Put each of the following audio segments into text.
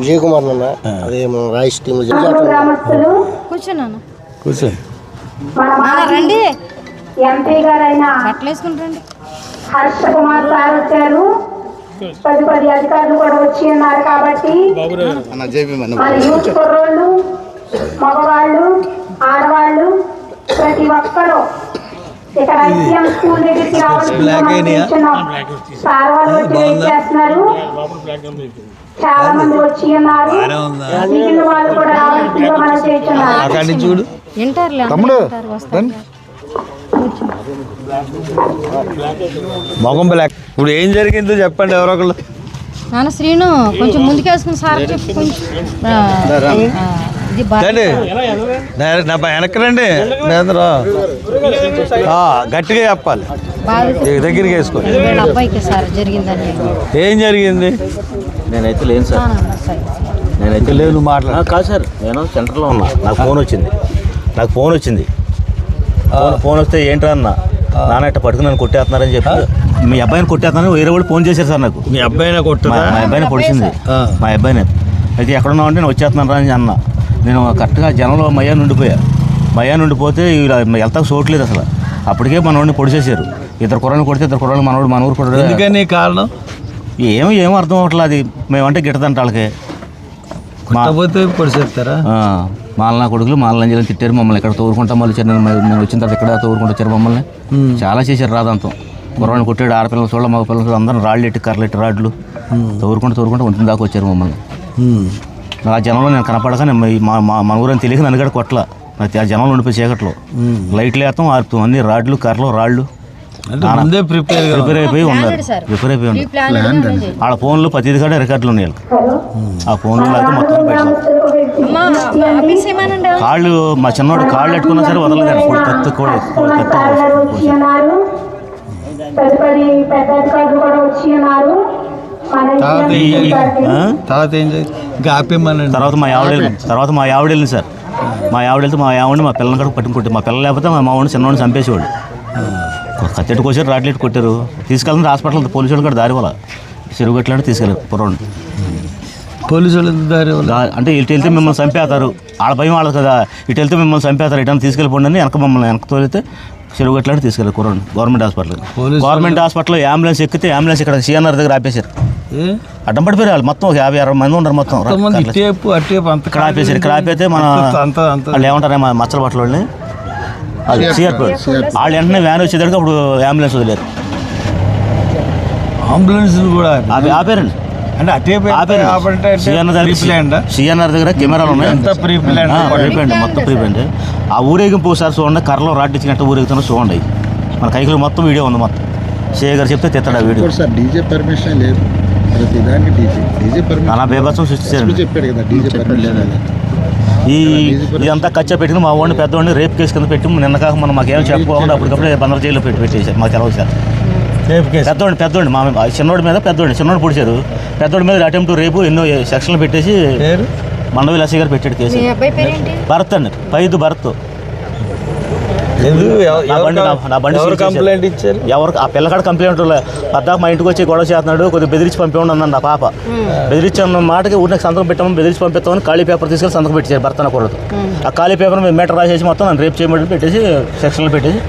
విజయ్ కుమార్ అన్న అదే మన రాయిస్ టీమ్ గ్రామస్తులు. కూర్చున్నాను కూర్చో. మన నాన్న రండి. ఎంపీ గారైన హర్ష కుమార్ సార్ వచ్చారు. పది పది అధికారులు కూడా వచ్చి ఉన్నారు కాబట్టి మన యూత్ కుర్రోళ్ళు మగవాళ్ళు ఇక్కడ ఐసీఎం స్కూల్ దగ్గరికి రావాల్సిందిగా మనం కూర్చున్నాం. సార్ వాళ్ళు వచ్చి వెయిట్ చేస్తున్నారు చాలా మంది వచ్చి ఉన్నారు. మిగిలిన వాళ్ళు కూడా రావాల్సిందిగా మనం చేస్తున్నారు. అక్కడి నుంచి చూడు. వింటారులే తమ్ముడు అందరూ వస్తారు. మొగం బ్లాక్ ఇప్పుడు ఏం జరిగిందో చెప్పండి ఎవరో ఒకళ్ళు. నాన్న శ్రీను కొంచెం ముందుకేసుకుని సార్ చెప్పు కొంచెం రండి. వెనక్కి రండి. ఆ, గట్టిగా చెప్పాలి. దగ్గరికి వేసుకో ఏం జరిగింది? నేనైతే లేను సార్. నేనైతే లేదు నువ్వు మాట్లాడు కాదు సార్ నేను సెంటర్లో ఉన్నా. నాకు ఫోన్ వచ్చింది. నాకు ఫోన్ వచ్చింది. ఫోన్ ఫోన్ వస్తే ఏంట్రా అన్న? నాన్న ఇట్ట పట్టుకుని నన్ను కొట్టేస్తున్నారని చెప్పి మీ అబ్బాయిని కొట్టేస్తున్నారని వేరే వాళ్ళు ఫోన్ చేశారు సార్ నాకు. మీ అబ్బాయినా మా కొట్టదా మా అబ్బాయిని పొడిచింది. ఆ. మా అబ్బాయిని. అయితే ఎక్కడున్నావు అంటే నేను వచ్చేస్తున్నాను రా అని అన్న. నేను కరెక్ట్గా జనంలో మయ్యా నుండిపోయా. మయ్యా నుండిపోతే ఇలా వెళ్తా చూడలేదు అసలు. అప్పటికే మనోడిని పొడిచేశారు. ఇద్దరు కుర్రని కొడితే ఇద్దరు కుర్రలు మనోడు మన ఊరు కూడా ఎందుకని కారణం? ఏమో ఏమో అర్థం అవట్లేదు అది. మేమంటే గిట్టదంట వాళ్ళకి. కొట్టకపోతే పొడిచేస్తారా? మాలనా కొడుకులు మాలన అంజలి తిట్టారు. మమ్మల్ని ఇక్కడ తోరుకుంటాం మళ్ళీ వచ్చారు నేను నేను వచ్చిన తర్వాత ఇక్కడ తోరుకుంటూ వచ్చారు మమ్మల్ని. చాలా చేశారు రాదంతం. కుర్రాన్ని కొట్టాడు ఆడపిల్లలు చూడ మగ పిల్లలు అందరం రాళ్ళు ఎట్టి కర్రలు ఎట్టి రాడ్లు తోరుకుంటూ తోరుకుంటూ ఉంటుంది దాకా వచ్చారు మమ్మల్ని. ఆ జనంలో నేను కనపడక నేను మన ఊరని తెలియక నన్ను కూడా కొట్టల ఆ జనంలో ఉండిపోయి చీకట్లో లైట్లు వేస్తాం ఆరుతాం అన్ని రాడ్లు కర్రలు రాళ్ళు ముందే ప్రిపేర్ ప్రిపేర్ అయిపోయి ఉన్నారు. ప్రిపేర్ అయిపోయి ఉన్నారు వాళ్ళ ఫోన్లో ప్రతిది కూడా రికార్డులు ఉన్నాయి వాళ్ళకి. ఆ ఫోన్లో అయితే మొత్తం కాళ్ళు మా చిన్నోడు కాళ్ళు పెట్టుకున్నా సరే కత్తి కూడా కత్తి తదుపరి పెద్ద అధికారులు కూడా వచ్చి ఉన్నారు తర్వాత ఏం జరిగింది తర్వాత మా ఆవిడ. తర్వాత మా ఆవిడ వెళ్ళింది సార్. మా ఆవిడ వెళ్తే మా ఆవిడని మా పిల్లల్ని కూడా పట్టుకుంటే మా పిల్లలు లేకపోతే మా మావిడిని చిన్నవాడిని చంపేసేవాళ్ళు. కత్తెట్టు కోసారు రాట్లెట్టు కొట్టారు. తీసుకెళ్ళింది హాస్పిటల్ పోలీసు వాళ్ళు కూడా దారి వాళ్ళ చెరుగట్లాంటి తీసుకెళ్ళారు కుర్రోడిని పోలీసు వాళ్ళు దారి అంటే ఇటు వెళ్తే మిమ్మల్ని చంపేస్తారు. వాళ్ళ భయం వాళ్ళది కదా. ఇటు వెళ్తే మిమ్మల్ని చంపేస్తారు. ఇటు తీసుకెళ్ళిపోండి అని వెనక మమ్మల్ని వెనక తోలితే చెరుగట్లాంటి తీసుకెళ్ళారు కుర్రోడిని గవర్నమెంట్ హాస్పిటల్ గవర్నమెంట్ హాస్పిటల్లో అంబులెన్స్ ఎక్కితే అంబులెన్స్ ఇక్కడ సిఎన్ఆర్ దగ్గర ఆపేశారు? అడ్డం పడిపోయారు వాళ్ళు. మొత్తం ఒక యాభై అరవై మంది ఉన్నారు మొత్తం. ఇటేపు అటేపు అంత ఇక్కడ ఆపేతే మన అంత- అంత అంత. వాళ్ళు ఏమంటారు మా మచ్చల బట్టల వాళ్ళని? అది సిఆర్పి వాళ్ళు వెంటనే వ్యాన్ వచ్చేదానికి అప్పుడు అంబులెన్స్ వదిలేరు. అంబులెన్స్ కూడా ఆపి- ఆపి ఆపారండి. అంటే అటేపు సిఎన్ఆర్ దగ్గర ప్రీప్లాన్డా? సిఎన్ఆర్ దగ్గర కెమెరాలు ఉన్నాయి. మొత్తం ప్రీపెయిడ్ ఆ ఊరేగింపు ఒకసారి చూడండి. కర్రలో రాడ్ ఇచ్చినట్టు ఊరేగుతున్నా చూడండి. మన కైకిలో మొత్తం వీడియో ఉంది మొత్తం. సే గారు చెప్తే తెస్తాడు ఆ వీడియో. సార్ డీజే పర్మిషన్ లేదు. ప్రతి దానికి డీజే డీజే పర్మిషన్ అలా బేబత్సం సృష్టించారు. చెప్పాడు కదా డీజే పర్మిషన్ లేదు ఈ ఇదంతా కచ్చా పెట్టుకుని మా వాడిని పెద్దవాడిని రేప్ కేసు కింద పెట్టి నిన్న కాక మనం మాకేం చెప్పుకోకుండా అప్పటికప్పుడే బందర్ జైల్లో పెట్టి పెట్టేశారు మాకు తెలవదు సార్ పెద్దోడిని పెద్దోడిని మా చిన్నోడి మీద పెద్దోడిని చిన్నోడు పొడిచారు. పెద్దోడి మీద అటెంప్ట్ రేపు ఎన్నో సెక్షన్లు పెట్టేసి మండవి లస్సీ గారు పెట్టాడు కేసు. మీ అబ్బాయి పేరేంటి? భరత్ అండి పైదు భరత్. ఎవరు ఎవరు. కంప్లైంట్ ఇచ్చారు? ఎవరికి ఆ పిల్లకాడ కంప్లైంట్ పద్దాక మా ఇంటికి వచ్చి గొడవ చేస్తున్నాడు కొద్దిగా బెదిరించి పంపేయండి అన్నాడు నా పాప. బెదిరించి అన్న మాటకి ఊరికి సంతకం పెట్టామని బెదిరించి పంపిస్తామని ఖాళీ పేపర్ తీసుకెళ్ళి సంతకం పెట్టారు భర్తన కూడదు ఆ ఖాళీ పేపర్ మీటర్ రాసేసి మొత్తం నన్ను రేపు చేయమని పెట్టేసి సెక్షన్లో పెట్టేసి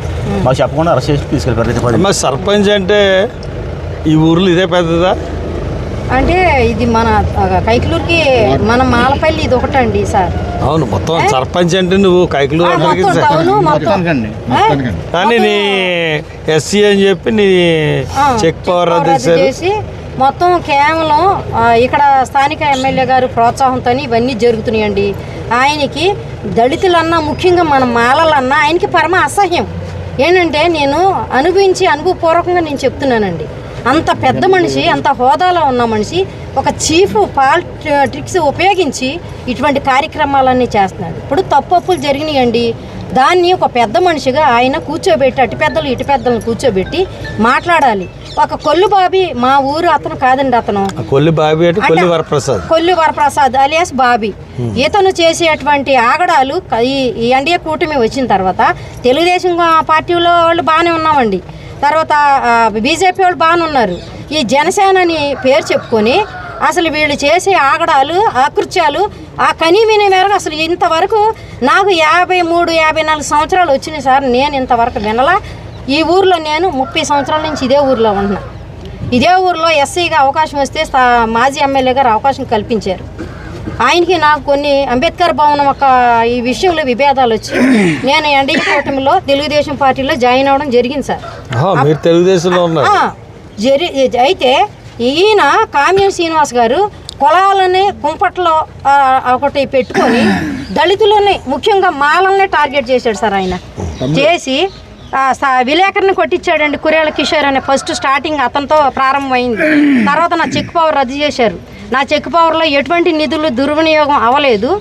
మాకు చెప్పకుండా అరెస్ట్ చేసి తీసుకెళ్ళిపోయారు అమ్మ సర్పంచ్ అంటే ఈ ఊర్లో ఇదే పెద్దదా? అంటే ఇది మన కైకలూరుకి మన మాలపల్లి ఇది ఒకటండి సార్. అవును మొత్తం సర్పంచ్ అంటే నువ్వు కైకులు ఆ, అందరికీ మొత్తం స- టౌను మొత్తం. మొత్తానికండి మొత్తానికండి. కానీ నీ ఎస్సీ అని చెప్పి నీ చెక్ పవర్ చేసి మొత్తం కేవలం ఇక్కడ స్థానిక ఎమ్మెల్యే గారు ప్రోత్సాహంతో ఇవన్నీ జరుగుతున్నాయండి. ఆయనకి దళితులన్నా ముఖ్యంగా మన మాలలన్నా ఆయనకి పరమ అసహ్యం. ఏంటంటే నేను అనుభవించి అనుభవపూర్వకంగా నేను చెప్తున్నానండి. అంత పెద్ద మనిషి అంత హోదాలో ఉన్న మనిషి ఒక చీఫ్ పాల్ ట్రిక్స్ ఉపయోగించి ఇటువంటి కార్యక్రమాలన్నీ చేస్తున్నాడు. ఇప్పుడు తప్పప్పులు జరిగినాయండి. దాన్ని ఒక పెద్ద మనిషిగా ఆయన కూర్చోబెట్టి అటు పెద్దలు ఇటు పెద్దలను కూర్చోబెట్టి మాట్లాడాలి. ఒక కొల్లు బాబీ మా ఊరు అతను కాదండి అతను. కొల్లి బాబీ అంటే Kolli Varaprasad. Kollu Varaprasad alias Bobby. ఇతను చేసేటువంటి ఆగడాలు ఈ ఎన్డీఏ కూటమి వచ్చిన తర్వాత తెలుగుదేశం పార్టీలో వాళ్ళు బాగానే ఉన్నామండి. తర్వాత బీజేపీ వాళ్ళు బాగానే ఉన్నారు ఈ జనసేనని పేరు చెప్పుకొని అసలు వీళ్ళు చేసే ఆగడాలు ఆకృత్యాలు ఆ కనీవిని మేరకు అసలు ఇంతవరకు నాకు యాభై మూడు యాభై నాలుగు సంవత్సరాలు వచ్చినాయి సార్. నేను ఇంతవరకు వినలా. ఈ ఊర్లో నేను ముప్పై సంవత్సరాల నుంచి ఇదే ఊర్లో ఉన్నాను ఇదే ఊర్లో ఎస్సీగా అవకాశం వస్తే మాజీ ఎమ్మెల్యే గారు అవకాశం కల్పించారు. ఆయనకి నాకు కొన్ని అంబేద్కర్ భవనం ఒక ఈ విషయంలో విభేదాలు వచ్చి నేను ఎన్డీఏ కూటమిలో తెలుగుదేశం పార్టీలో జాయిన్ అవ్వడం జరిగింది సార్. తెలుగుదేశంలో జరి అయితే ఈయన కామ్యం శ్రీనివాస్ గారు కులాలని కుంపట్లో ఒకటి పెట్టుకొని దళితులని ముఖ్యంగా మాలల్ని టార్గెట్ చేశాడు సార్ ఆయన. చేసి విలేకరిని కొట్టించాడండి కురేల కిషోర్ అనే ఫస్ట్ స్టార్టింగ్ అతనితో ప్రారంభమైంది. తర్వాత నా చెక్ పవర్ రద్దు చేశారు. నా చెక్ పవర్లో ఎటువంటి నిధులు దుర్వినియోగం అవ్వలేదు.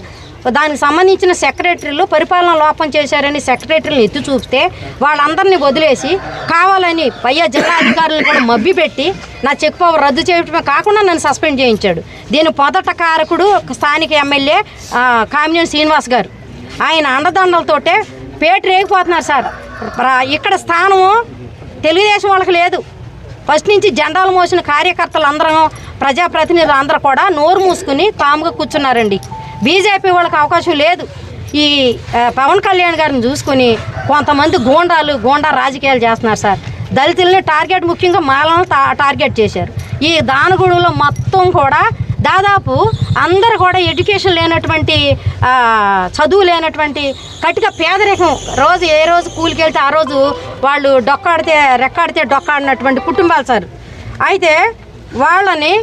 దానికి సంబంధించిన సెక్రటరీలు పరిపాలన లోపం చేశారని సెక్రటరీలు ఎత్తి చూపితే వాళ్ళందరినీ వదిలేసి కావాలని పయ్య జిల్లా అధికారులను కూడా మబ్బిపెట్టి నా చెక్ పవర్ రద్దు చేయటమే కాకుండా నన్ను సస్పెండ్ చేయించాడు. దీని మొదట కారకుడు స్థానిక ఎమ్మెల్యే కామినేని శ్రీనివాస్ గారు. ఆయన అండదండలతోటే పేట రేగిపోతున్నారు సార్. ఇక్కడ స్థానము తెలుగుదేశం వాళ్ళకి లేదు. ఫస్ట్ నుంచి జెండాలు మోసిన కార్యకర్తలు అందరం ప్రజాప్రతినిధులు అందరూ కూడా నోరు మూసుకుని కాముగా కూర్చున్నారండి. బీజేపీ వాళ్ళకి అవకాశం లేదు. ఈ పవన్ కళ్యాణ్ గారిని చూసుకుని కొంతమంది గోండాలు గోండా రాజకీయాలు చేస్తున్నారు సార్. దళితుల్ని టార్గెట్ ముఖ్యంగా మాలను టార్గెట్ చేశారు. ఈ దానగూడలో మొత్తం కూడా దాదాపు అందరు కూడా ఎడ్యుకేషన్ లేనటువంటి చదువు లేనటువంటి కటిక పేదరికం. రోజు ఏ రోజు కూలికి వెళ్తే ఆ రోజు వాళ్ళు డొక్కాడితే రెక్కాడితే డొక్కాడినటువంటి కుటుంబాలు సార్. అయితే వాళ్ళని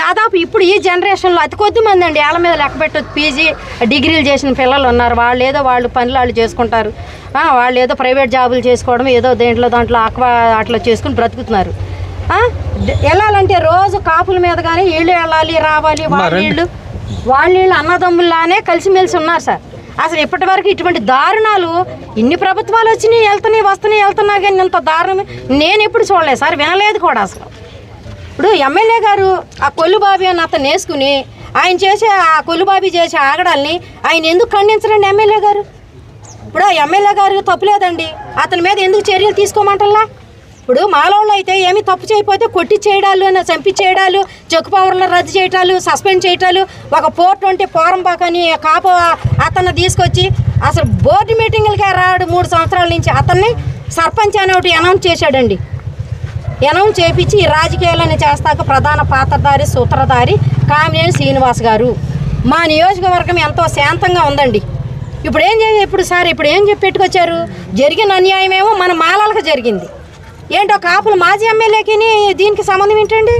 దాదాపు ఇప్పుడు ఈ జనరేషన్లో అతి కొద్ది మంది అండి ఏళ్ళ మీద లెక్క పెట్టొచ్చు పీజీ డిగ్రీలు చేసిన పిల్లలు ఉన్నారు. వాళ్ళు ఏదో వాళ్ళు పనులు వాళ్ళు చేసుకుంటారు. వాళ్ళు ఏదో ప్రైవేట్ జాబులు చేసుకోవడం ఏదో దేంట్లో దాంట్లో ఆక్వా అట్లా చేసుకుని బ్రతుకుతున్నారు. వెళ్ళాలంటే రోజు కాపుల మీద కానీ వీళ్ళు వెళ్ళాలి రావాలి వాళ్ళ వీళ్ళు అన్నదమ్ముల్లానే కలిసిమెలిసి ఉన్నారు సార్. అసలు ఇప్పటి వరకు ఇటువంటి దారుణాలు ఇన్ని ప్రభుత్వాలు వచ్చినాయి వెళ్తున్నాయి వస్తున్నాయి వెళ్తున్నా కానీ ఇంత దారుణం నేను ఎప్పుడు చూడలేదు సార్ వినలేదు కూడా అసలు. ఇప్పుడు ఎమ్మెల్యే గారు ఆ కొల్లుబాబి అని అతను వేసుకుని ఆయన చేసే ఆ కొల్లుబాబి చేసే ఆగడాల్ని ఆయన ఎందుకు ఖండించరండి ఎమ్మెల్యే గారు? ఇప్పుడు ఆ ఎమ్మెల్యే గారు తప్పులేదండి. అతని మీద ఎందుకు చర్యలు తీసుకోమంటల్లా? ఇప్పుడు మాలోళ్ళు అయితే ఏమి తప్పు చేయకపోతే కొట్టి చేయడాలు చంపి చేయడాలు చెక్కు పవర్లు రద్దు చేయటాలు సస్పెండ్ చేయటాలు ఒక పోర్ట్ ఉంటే పోరంపాక అని కాపు అతన్ని తీసుకొచ్చి అసలు బోర్డు మీటింగులకే రాడు మూడు సంవత్సరాల నుంచి. అతన్ని సర్పంచ్ అని ఒకటి అనౌన్స్ చేశాడండి. అనౌన్స్ చేపించి ఈ రాజకీయాలను చేస్తాక ప్రధాన పాత్రధారి సూత్రధారి కామినేని శ్రీనివాస్ గారు. మా నియోజకవర్గం ఎంతో శాంతంగా ఉందండి. ఇప్పుడు ఏం చేయ ఇప్పుడు సార్ ఇప్పుడు ఏం చెప్పి పెట్టుకొచ్చారు? జరిగిన అన్యాయమేమో మన మాలలకు జరిగింది. ఏంటో కాపులు మాజీ ఎమ్మెల్యేకి దీనికి సంబంధం ఏంటండి?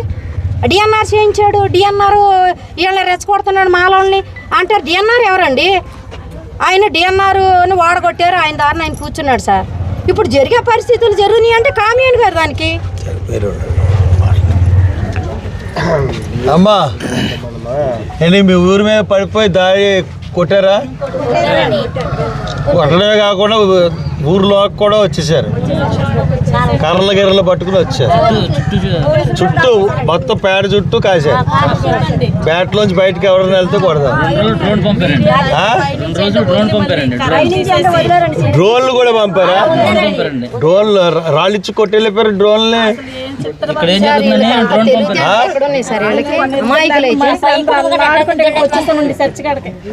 డిఎన్ఆర్ చేయించాడు డిఎన్ఆర్ వీళ్ళని రెచ్చగొడుతున్నాడు మాలోల్ని అంటే డిఎన్ఆర్ ఎవరండి? ఆయన డిఎన్ఆర్ని వాడగొట్టారు ఆయన దారిని ఆయన కూర్చున్నాడు సార్. ఇప్పుడు జరిగే పరిస్థితులు జరుగుతున్నాయి అంటే కామియన్ గారు దానికి? అమ్మా మీ ఊరి మీద పడిపోయి దాడి కొట్టారా? కొట్టడమే కాకుండా ఊర్లో కూడా వచ్చేసారు. కర్రల గిర్రలు పట్టుకుని వచ్చారు. చుట్టూ మొత్తం పేడ చుట్టూ కాశారు. పేటలోంచి బయటకు ఎవరైనా వెళ్తే కొడదాం డ్రోన్ పంపారండి ఆ? రెండు రోజులు డ్రోన్ పంపారండి డ్రోన్ డ్రోన్లు కూడా పంపారా? డ్రోన్లు రాళ్ళిచ్చి కొట్టెళ్ళిపోయారు డ్రోన్లే. ఇక్కడ ఏం జరుగుతుందని డ్రోన్ పంపారు ఆ? ఎక్కడ ఉన్నాయి సార్ వీళ్ళకి అమాయకులు అయితే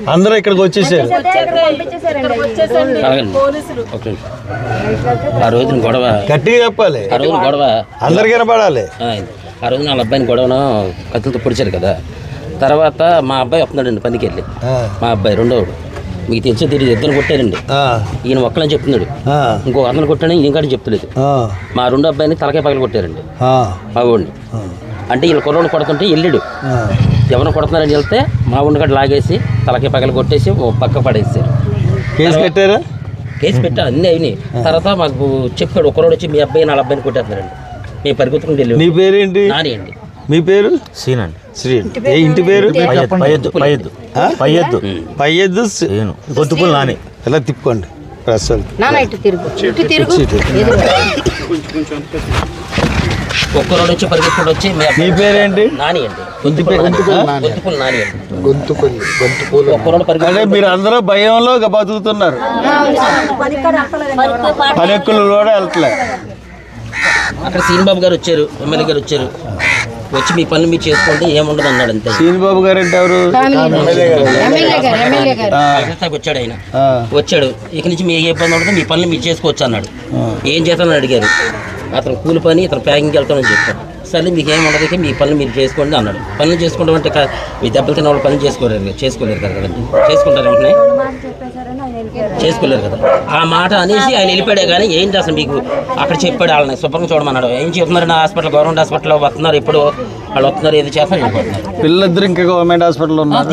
అందరూ ఇక్కడికి వచ్చేసారు. ఆ రోజున గొడవ గట్టిగా చెప్పాలి. ఆ గొడవ. అందరికి వినపడాలి. ఆ, ఆ రోజున వాళ్ళ అబ్బాయిని గొడవను కత్తులతో పొడిచారు కదా. తర్వాత మా అబ్బాయి వస్తున్నాడండి పనికి వెళ్ళి ఆ, మా అబ్బాయి రెండోడు మీకు తెలిసే తెలియదు ఇద్దరు కొట్టారండి. ఆ, ఈయన ఒక్కలని చెప్తున్నాడు. ఆ, ఇంకో అతను కొట్టాడని ఈయన కాడిని చెప్తలేదు. ఆ, మా రెండో అబ్బాయిని తలకాయ పగలు కొట్టారండి. ఆ, మా ఊడిని అంటే వీళ్ళు కుర్రోడు కొడుతుంటే వెళ్ళాడు. ఆ. ఎవరిని కొడుతున్నారని వెళ్తే మా ఉండి లాగేసి తలకాయ పగలు కొట్టేసి ఓ పక్క పడేసారు. కేసు పెట్టారా కేసు పెట్టారు అన్నీ అయినాయి. తర్వాత మాకు చెప్పాడు ఒకరోడు వచ్చి మీ అబ్బాయి నా అబ్బాయిని కొట్టేస్తున్నారండి. మేము పరిగెత్తుకుని వెళ్ళి నీ పేరేంటి? నాని అండి. మీ పేరు? సీనండి శ్రీ ఏ ఇంటి పేరు? పయ్యద్దు పయ్యద్దు? పయ్యద్దు పయ్యద్దు నేను గొంతుకులు నాని. ఇలా తిప్పుకోండి ప్రస్తుతం నాన్న ఇటు తిరుగు. ఇటు తిరుగు. ఇటు. ఎదురు. ఒక్కరోడు వచ్చి పరిగెత్తుకుని వచ్చి మీ అబ్బాయి పేరేంటి? నాని అండి. గొంతుకులు నాని అండి. పరిగెత్తుకుని మీరు అందరూ భయంలో గ- బతుకుతున్నారు పనెక్కులు కూడా వెళ్తలే. అక్కడ సీనిబాబు గారు వచ్చారు ఎమ్మెల్యే గారు వచ్చారు. వచ్చి మీ పనులు మీరు చేసుకోండి ఏముండదు అన్నాడు అంతే. శ్రీనిబాబు గారు అంటే ఎవరు? వచ్చాడు ఆయన. వచ్చాడు. ఇక నుంచి మీకు ఏ ఇబ్బంది ఉండదు మీ పనులు మీరు చేసుకోవచ్చు అన్నాడు. ఏం చేస్తానని అడిగారు. అతను కూలి పని ఇతను ప్యాకింగ్ వెళ్తానని చెప్పాడు సరే మీకు ఏం ఉండదు మీ పనులు మీరు చేసుకోండి అన్నాడు. పనులు చేసుకోవడం అంటే మీ దెబ్బలు తిన్న వాళ్ళు పనులు చేసుకోలేరు కదా, చేసుకోలేరు కదా కదండి. చేసుకుంటారు వెంటనే చేసుకోలేరు కదా. ఆ మాట అనేసి ఆయన వెళ్ళిపోయాడే కానీ ఏంటి అసలు మీకు అక్కడ చెప్పాడు వాళ్ళని. శుభ్రంగా చూడమన్నాడు. ఏం చెప్తున్నారు నా హాస్పిటల్ గవర్నమెంట్ హాస్పిటల్లో వస్తున్నారు ఇప్పుడు వాళ్ళు వస్తున్నారు ఏది చేస్తారు వెళ్ళిపోతున్నారు. పిల్లలిద్దరు ఇంకా గవర్నమెంట్ హాస్పిటల్ ఉన్నారు.